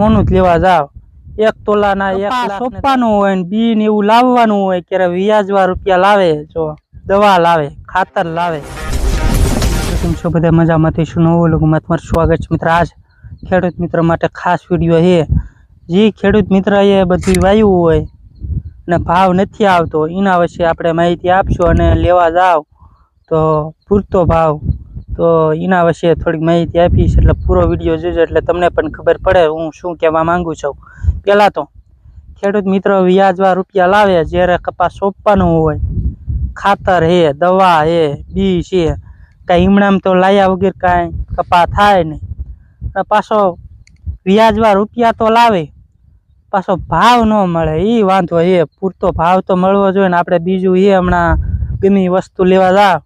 હોનું જ લેવા જાવ. એક તોલાના એક સોંપવાનું હોય ને બી ને એવું લાવવાનું હોય ક્યારે વ્યાજવા રૂપિયા લાવે જો દવા લાવે ખાતર લાવે. કેમ છો બધા? મજામાંથી શું નવું લોકોમાં તમારું સ્વાગત છે મિત્ર. આજ ખેડૂત મિત્ર માટે ખાસ વીડિયો છે. જે ખેડૂત મિત્ર એ બધું વાવ્યું હોય અને ભાવ નથી આવતો. એના વિશે આપણે માહિતી આપશું અને લેવા જાવ. તો પૂરતો ભાવ તો એના વિશે થોડીક માહિતી આપીશ. એટલે પૂરો વીડિયો જોજો. એટલે તમને પણ ખબર પડે હું શું કહેવા માંગુ છું. પહેલાં તો ખેડૂત મિત્રો વ્યાજવા રૂપિયા લાવે જ્યારે કપાસ સોંપવાનું હોય. ખાતર હે, દવા હે બી છે કાંઈ ઈમણામ તો લાયા વગર કાંઈ કપા થાય નહીં. પાછો વ્યાજવા રૂપિયા તો લાવે. પાછો ભાવ ન મળે. એ વાંધો એ પૂરતો ભાવ તો મળવો જોઈએ ને આપણે બીજું એ હમણાં ગમી વસ્તુ લેવા જાવ.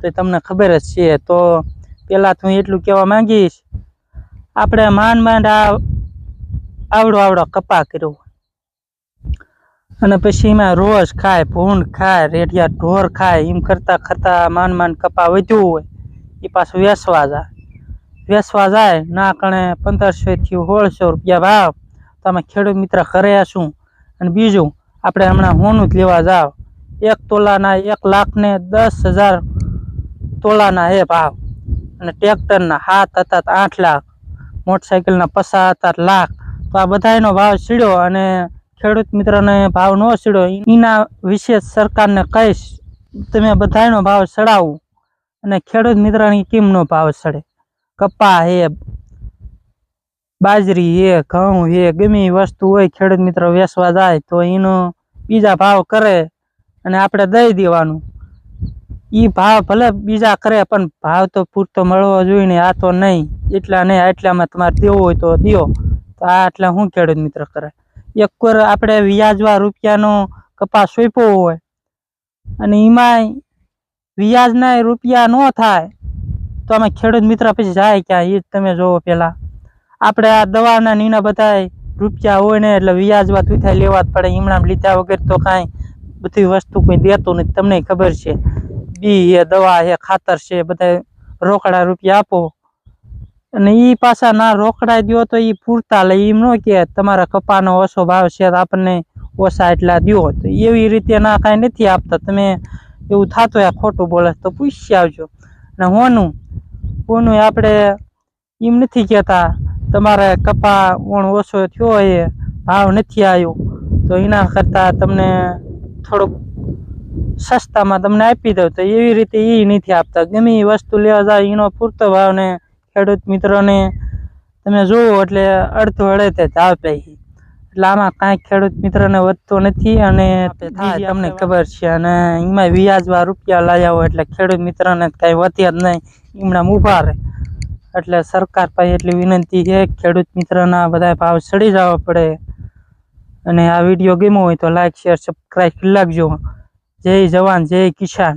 તો તમને ખબર જ છે, તો પહેલાં તો હું એટલું કહેવા માંગીશ, આપણે માંડ માંડ આવડો આવડો કપા કર્યો અને પછી એમાં રોજ ખાય, ભૂંડ ખાય, રેડિયા ઢોર ખાય, એમ કરતા કરતા માંડ માંડ કપા વધ્યું હોય, એ પાછું વેસવા જાય. વેસવા જાય, ના કણે પંદરસોથી સોળસો રૂપિયા ભાવ. તમે ખેડૂત મિત્ર કરે શું અને બીજું, આપણે હમણાં હોનું જ લેવા જાવ. એક તોલાના એક લાખને દસ હજાર તોલાના હે ભાવ. અને ટ્રેક્ટરના સાત હતા આઠ લાખ મોટરસાઇકલના પચાસ હતા લાખ. તો આ બધાનો ભાવ સીડ્યો અને ખેડૂત મિત્રને ભાવ ન સીડ્યો. એના વિશે સરકારને કહીશ, તમે બધાનો ભાવ ચડાવું અને ખેડૂત મિત્રની કેમનો ભાવ ચડે કપા હે, બાજરી હે, ઘઉં હે, ગમે વસ્તુ હોય ખેડૂત મિત્ર વેચવા જાય તો એનો બીજા ભાવ કરે. અને આપણે દઈ દેવાનું. એ ભાવ ભલે બીજા કરે, પણ ભાવ તો પૂરતો મળવો જોઈએ ને, આ તો નહીં. એટલા નહીં આટલામાં તમારે દેવો હોય તો દો તો આ આટલા શું ખેડૂત મિત્ર કરે? એક વાર આપણે વ્યાજવા રૂપિયાનો કપાસ સોંપ્યો હોય, અને એમાંય વ્યાજના રૂપિયા ન થાય, તો અમે ખેડૂત મિત્ર પછી જાય ક્યાં? એ તમે જોવો પહેલાં આપણે આ દવાના નીના બધા રૂપિયા હોય ને, એટલે વ્યાજવા તુથા લેવા જ પડે. હમણાં લીધા વગર તો કાંઈ બધી વસ્તુ કોઈ દેતું નથી. તમને ખબર છે. બી હે, દવા હે, ખાતર છે બધા રોકડા રૂપિયા આપો. અને એ પાછા ના રોકડા દ્યો તો એ પૂરતા લે એમ ન કે તમારા કપાનો ઓછો ભાવ છે આપણને ઓછા એટલા દ્યો. તો એવી રીતે ના કાંઈ નથી આપતા. તમે એવું થતું હોય ખોટું બોલે તો પૂછી આવજો. અને હોનું હોનું આપણે એમ નથી કહેતા, તમારે કપા ઓણ ઓછો થયો એ ભાવ નથી આવ્યો તો એના કરતાં તમને થોડુંક સસ્તામાં તમને આપી દઉં. તો એવી રીતે એ નથી આપતા. ગમે એ વસ્તુ લેવા જાય એનો પૂરતો ભાવ ને ખેડૂત મિત્રોને તમે જોવો એટલે અડધો અડધે જ આપે. એટલે આમાં કાંઈ ખેડૂત મિત્રને વધતો નથી અને તમને ખબર છે. અને એમાં વ્યાજવા રૂપિયા લાવ્યા હોય એટલે ખેડૂત મિત્રને કાંઈ વધ્યા જ નહીં. એમના ઊભા રહે. એટલે સરકાર પાસે એટલી વિનંતી છે ખેડૂત મિત્રના બધા ભાવ ચડી જવા પડે. અને આ વીડિયો ગમ્યો હોય તો લાઈક શેર સબસ્ક્રાઈબ કરી નાખજો. જય જવાન જય કિસાન.